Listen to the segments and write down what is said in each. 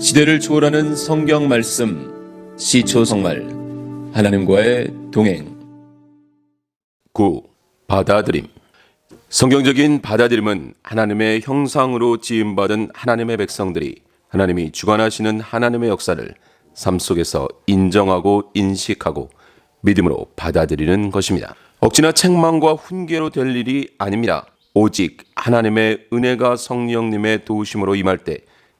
시대를 초월하는 성경 말씀 시초성말 하나님과의 동행 9. 받아들임 성경적인 받아들임은 하나님의 형상으로 지음받은 하나님의 백성들이 하나님이 주관하시는 하나님의 역사를 삶 속에서 인정하고 인식하고 믿음으로 받아들이는 것입니다. 억지나 책망과 훈계로 될 일이 아닙니다. 오직 하나님의 은혜가 성령님의 도우심으로 임할 때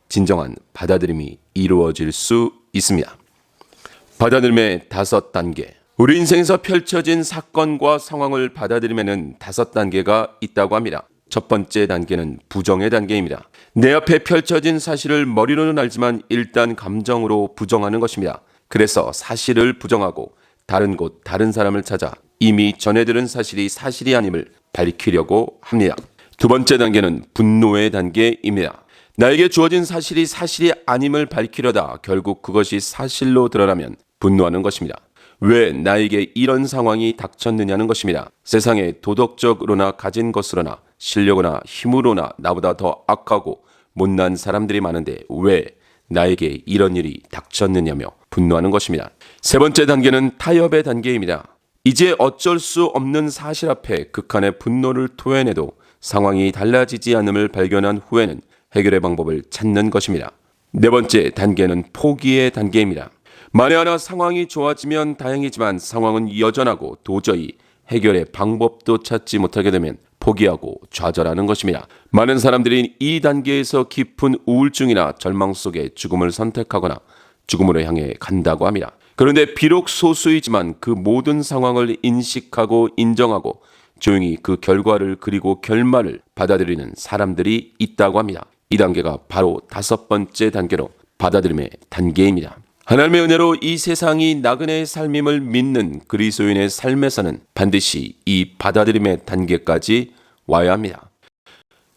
진정한 받아들임이 이루어질 수 있습니다. 받아들임의 다섯 단계. 우리 인생에서 펼쳐진 사건과 상황을 받아들이면 다섯 단계가 있다고 합니다. 첫 번째 단계는 부정의 단계입니다. 내 앞에 펼쳐진 사실을 머리로는 알지만 일단 감정으로 부정하는 것입니다. 그래서 사실을 부정하고 다른 곳, 다른 사람을 찾아 이미 전해 들은 사실이 사실이 아님을 밝히려고 합니다. 두 번째 단계는 분노의 단계입니다. 나에게 주어진 사실이 사실이 아님을 밝히려다 결국 그것이 사실로 드러나면 분노하는 것입니다. 왜 나에게 이런 상황이 닥쳤느냐는 것입니다. 세상에 도덕적으로나 가진 것으로나 실력으로나 힘으로나 나보다 더 악하고 못난 사람들이 많은데 왜 나에게 이런 일이 닥쳤느냐며 분노하는 것입니다. 세 번째 단계는 타협의 단계입니다. 이제 어쩔 수 없는 사실 앞에 극한의 분노를 토해내도 상황이 달라지지 않음을 발견한 후에는 해결의 방법을 찾는 것입니다. 네 번째 단계는 포기의 단계입니다. 만에 하나 상황이 좋아지면 다행이지만 상황은 여전하고 도저히 해결의 방법도 찾지 못하게 되면 포기하고 좌절하는 것입니다. 많은 사람들이 이 단계에서 깊은 우울증이나 절망 속에 죽음을 선택하거나 죽음으로 향해 간다고 합니다. 그런데 비록 소수이지만 그 모든 상황을 인식하고 인정하고 조용히 그 결과를 그리고 결말을 받아들이는 사람들이 있다고 합니다. 이 단계가 바로 다섯 번째 단계로 받아들임의 단계입니다. 하나님의 은혜로 이 세상이 나그네의 삶임을 믿는 그리스도인의 삶에서는 반드시 이 받아들임의 단계까지 와야 합니다.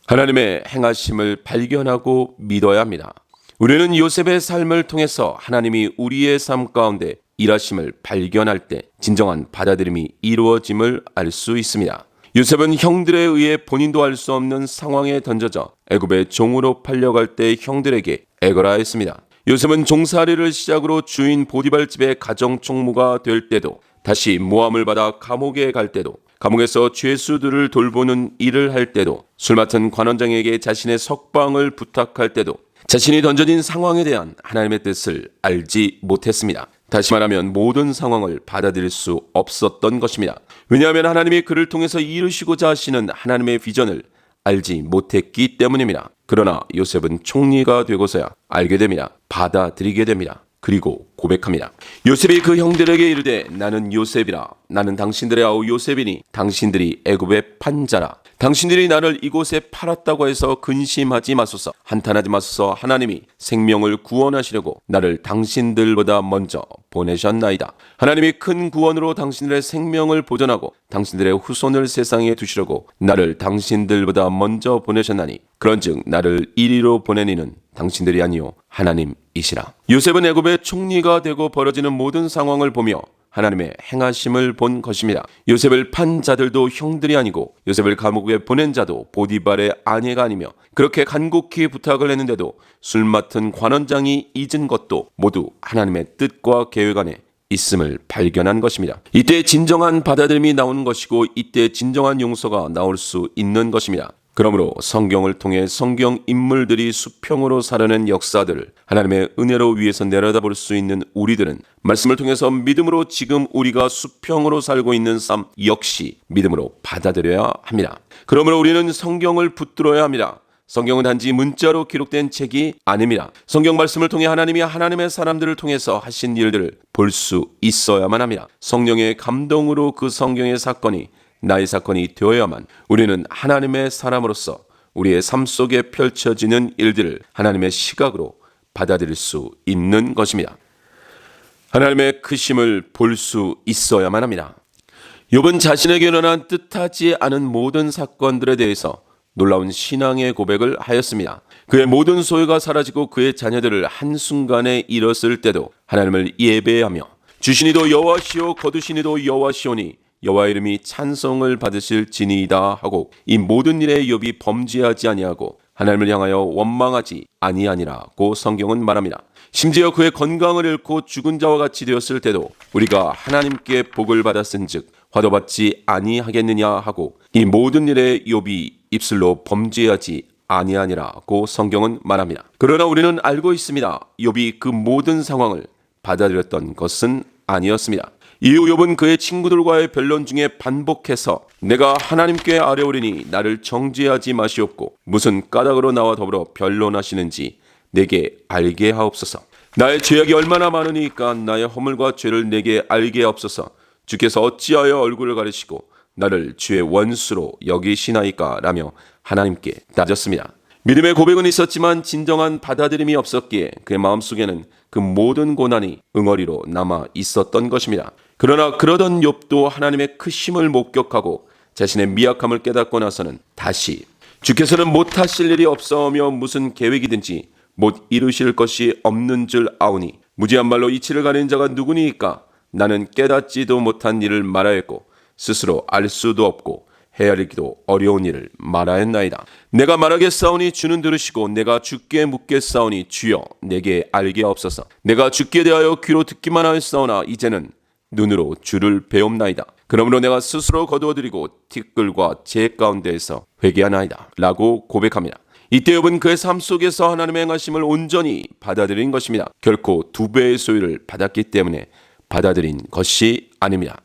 하나님의 행하심을 발견하고 믿어야 합니다. 우리는 요셉의 삶을 통해서 하나님이 우리의 삶 가운데 일하심을 발견할 때 진정한 받아들임이 이루어짐을 알 수 있습니다. 요셉은 형들에 의해 본인도 알 수 없는 상황에 던져져 애굽의 종으로 팔려갈 때 형들에게 애거라 했습니다. 요셉은 종살이를 시작으로 주인 보디발 집의 가정 총무가 될 때도 다시 모함을 받아 감옥에 갈 때도 감옥에서 죄수들을 돌보는 일을 할 때도 술 맡은 관원장에게 자신의 석방을 부탁할 때도 자신이 던져진 상황에 대한 하나님의 뜻을 알지 못했습니다. 다시 말하면 모든 상황을 받아들일 수 없었던 것입니다. 왜냐하면 하나님이 그를 통해서 이루시고자 하시는 하나님의 비전을 알지 못했기 때문입니다. 그러나 요셉은 총리가 되고서야 알게 됩니다. 받아들이게 됩니다. 그리고 고백합니다. 요셉이 그 형들에게 이르되 나는 요셉이라. 나는 당신들의 아우 요셉이니 당신들이 애굽의 판자라. 당신들이 나를 이곳에 팔았다고 해서 근심하지 마소서. 한탄하지 마소서. 하나님이 생명을 구원하시려고 나를 당신들보다 먼저 보내셨나이다. 하나님이 큰 구원으로 당신들의 생명을 보존하고 당신들의 후손을 세상에 두시려고 나를 당신들보다 먼저 보내셨나니 그런즉 나를 이리로 보내니는 당신들이 아니요 하나님이시라. 요셉은 애굽의 총리가 되고 벌어지는 모든 상황을 보며 하나님의 행하심을 본 것입니다. 요셉을 판 자들도 형들이 아니고 요셉을 감옥에 보낸 자도 보디발의 아내가 아니며 그렇게 간곡히 부탁을 했는데도 술 맡은 관원장이 잊은 것도 모두 하나님의 뜻과 계획 안에 있음을 발견한 것입니다. 이때 진정한 받아들임이 나오는 것이고 이때 진정한 용서가 나올 수 있는 것입니다. 그러므로 성경을 통해 성경 인물들이 수평으로 살아낸 역사들을 하나님의 은혜로 위해서 내려다볼 수 있는 우리들은 말씀을 통해서 믿음으로 지금 우리가 수평으로 살고 있는 삶 역시 믿음으로 받아들여야 합니다. 그러므로 우리는 성경을 붙들어야 합니다. 성경은 단지 문자로 기록된 책이 아닙니다. 성경 말씀을 통해 하나님이 하나님의 사람들을 통해서 하신 일들을 볼 수 있어야만 합니다. 성령의 감동으로 그 성경의 사건이 나의 사건이 되어야만 우리는 하나님의 사람으로서 우리의 삶 속에 펼쳐지는 일들을 하나님의 시각으로 받아들일 수 있는 것입니다. 하나님의 크심을 볼 수 있어야만 합니다. 욥은 자신에게 일어난 뜻하지 않은 모든 사건들에 대해서 놀라운 신앙의 고백을 하였습니다. 그의 모든 소유가 사라지고 그의 자녀들을 한순간에 잃었을 때도 하나님을 예배하며 주신이도 여호와시오 거두신이도 여호와시오니 여호와 이름이 찬송을 받으실 진이다 하고 이 모든 일에 욥이 범죄하지 아니하고 하나님을 향하여 원망하지 아니하니라고 성경은 말합니다. 심지어 그의 건강을 잃고 죽은 자와 같이 되었을 때도 우리가 하나님께 복을 받았은즉 화도받지 아니하겠느냐 하고 이 모든 일에 욥이 입술로 범죄하지 아니하니라고 성경은 말합니다. 그러나 우리는 알고 있습니다. 욥이 그 모든 상황을 받아들였던 것은 아니었습니다. 이후 욥은 그의 친구들과의 변론 중에 반복해서 내가 하나님께 아뢰오리니 나를 정죄하지 마시옵고 무슨 까닭으로 나와 더불어 변론하시는지 내게 알게 하옵소서. 나의 죄악이 얼마나 많으니까 나의 허물과 죄를 내게 알게 하옵소서. 주께서 어찌하여 얼굴을 가리시고 나를 주의 원수로 여기시나이까 라며 하나님께 따졌습니다. 믿음의 고백은 있었지만 진정한 받아들임이 없었기에 그의 마음속에는 그 모든 고난이 응어리로 남아 있었던 것입니다. 그러나 그러던 욥도 하나님의 크심을 목격하고 자신의 미약함을 깨닫고 나서는 다시 주께서는 못하실 일이 없사오며 무슨 계획이든지 못 이루실 것이 없는 줄 아오니 무지한 말로 이치를 가리는 자가 누구니까 나는 깨닫지도 못한 일을 말하였고 스스로 알 수도 없고 헤아리기도 어려운 일을 말하였나이다. 내가 말하겠사오니 주는 들으시고 내가 주께 묻겠사오니 주여 내게 알게 없어서 내가 주께 대하여 귀로 듣기만 하였사오나 이제는 눈으로 주를 배옵나이다. 그러므로 내가 스스로 거두어드리고 티끌과 제 가운데에서 회개하나이다. 라고 고백합니다. 이때 욥은 그의 삶 속에서 하나님의 행하심을 온전히 받아들인 것입니다. 결코 두 배의 소유를 받았기 때문에 받아들인 것이 아닙니다.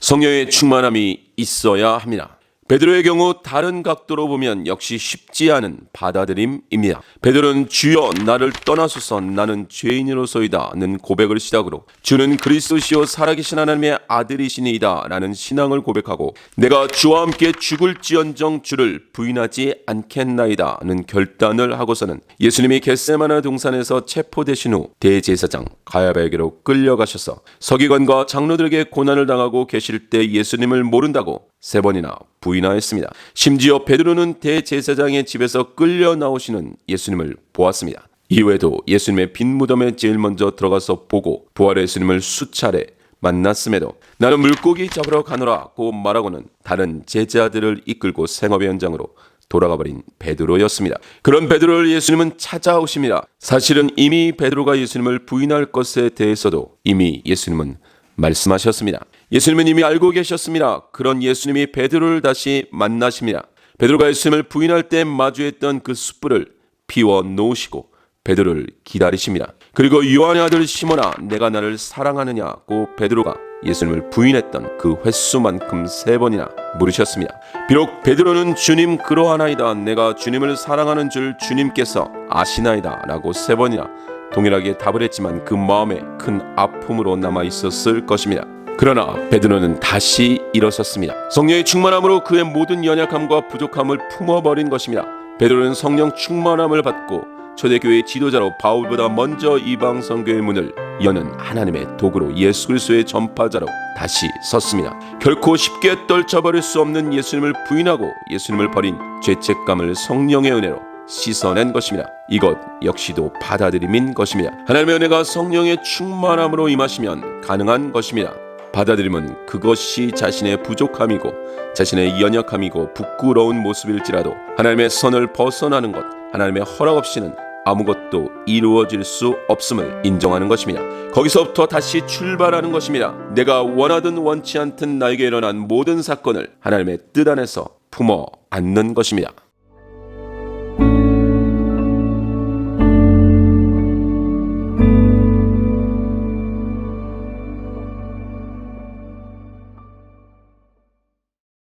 성령의 충만함이 있어야 합니다. 베드로의 경우 다른 각도로 보면 역시 쉽지 않은 받아들임입니다. 베드로는 주여 나를 떠나소서 나는 죄인으로서이다는 고백을 시작으로 주는 그리스도시요 살아계신 하나님의 아들이시니이다라는 신앙을 고백하고 내가 주와 함께 죽을지언정 주를 부인하지 않겠나이다는 결단을 하고서는 예수님이 겟세마나 동산에서 체포되신 후 대제사장 가야바에게로 끌려가셔서 서기관과 장로들에게 고난을 당하고 계실 때 예수님을 모른다고 세 번이나 부인하였습니다. 심지어 베드로는 대제사장의 집에서 끌려 나오시는 예수님을 보았습니다. 이후에도 예수님의 빈 무덤에 제일 먼저 들어가서 보고 부활의 예수님을 수차례 만났음에도 나는 물고기 잡으러 가노라고 말하고는 다른 제자들을 이끌고 생업의 현장으로 돌아가 버린 베드로였습니다. 그런 베드로를 예수님은 찾아오십니다. 사실은 이미 베드로가 예수님을 부인할 것에 대해서도 이미 예수님은 말씀하셨습니다. 예수님은 이미 알고 계셨습니다. 그런 예수님이 베드로를 다시 만나십니다. 베드로가 예수님을 부인할 때 마주했던 그 숯불을 피워 놓으시고 베드로를 기다리십니다. 그리고 요한의 아들 시몬아 내가 나를 사랑하느냐고 베드로가 예수님을 부인했던 그 횟수만큼 세 번이나 물으셨습니다. 비록 베드로는 주님 그러하나이다 내가 주님을 사랑하는 줄 주님께서 아시나이다 라고 세 번이나 동일하게 답을 했지만 그 마음에 큰 아픔으로 남아 있었을 것입니다. 그러나 베드로는 다시 일어섰습니다. 성령의 충만함으로 그의 모든 연약함과 부족함을 품어버린 것입니다. 베드로는 성령 충만함을 받고 초대교회 지도자로 바울보다 먼저 이방 선교의 문을 여는 하나님의 도구로 예수 그리스도의 전파자로 다시 섰습니다. 결코 쉽게 떨쳐버릴 수 없는 예수님을 부인하고 예수님을 버린 죄책감을 성령의 은혜로 씻어낸 것입니다. 이것 역시도 받아들임인 것입니다. 하나님의 은혜가 성령의 충만함으로 임하시면 가능한 것입니다. 받아들임은 그것이 자신의 부족함이고 자신의 연약함이고 부끄러운 모습일지라도 하나님의 선을 벗어나는 것, 하나님의 허락 없이는 아무것도 이루어질 수 없음을 인정하는 것입니다. 거기서부터 다시 출발하는 것입니다. 내가 원하든 원치 않든 나에게 일어난 모든 사건을 하나님의 뜻 안에서 품어 안는 것입니다.